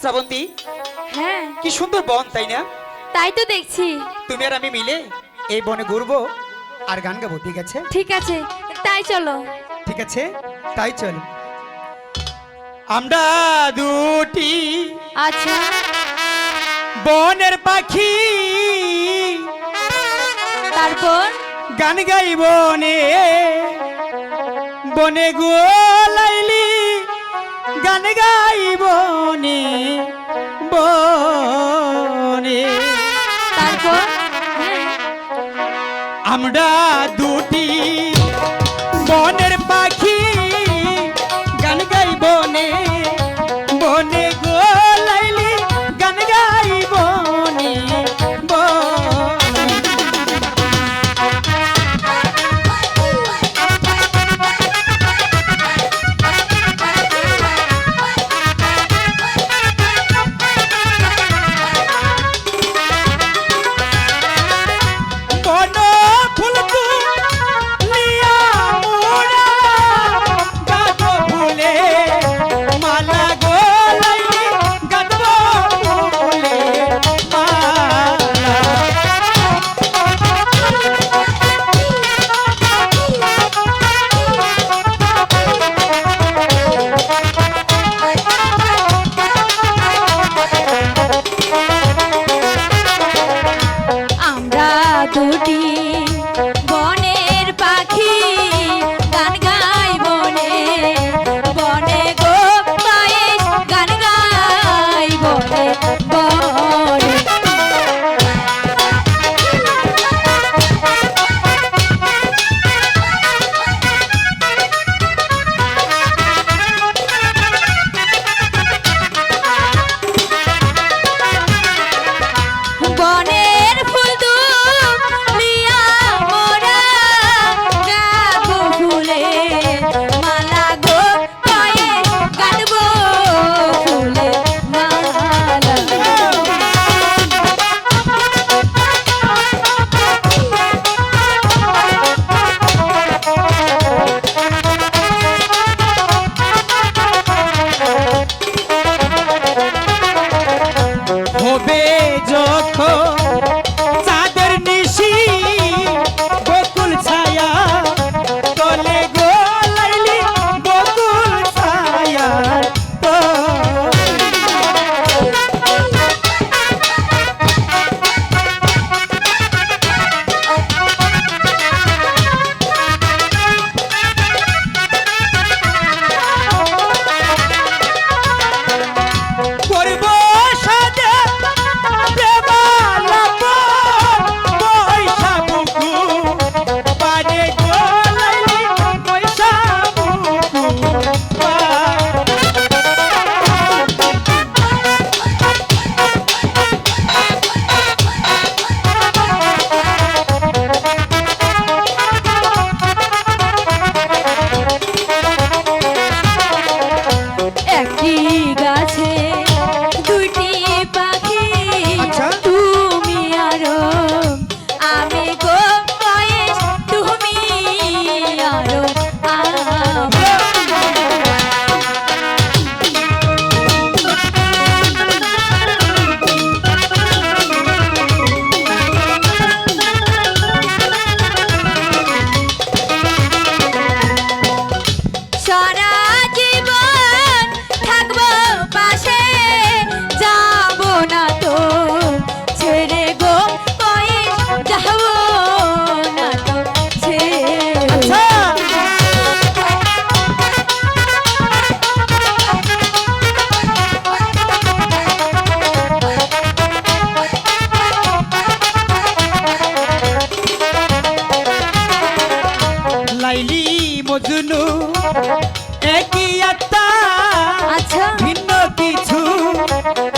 শ্রাবন্তী? হ্যাঁ। কি সুন্দর বন তাই না? তাই তো দেখছি। তুমি আর আমি মিলে এই বনে ঘুরবো আর গান গাবো ঠিক আছে? ঠিক আছে তাই চলো। ঠিক আছে তাই চল। আমরা দুটি আচ্ছা। বনের পাখি তারপর? গান গাই বনে বনে গো লাইলি গান গাই বনে বনে। তারপর? আমরা দুটি বনের মজনু একই আত্মা আচ্ছা। ভিন্ন কিছু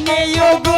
নেই গো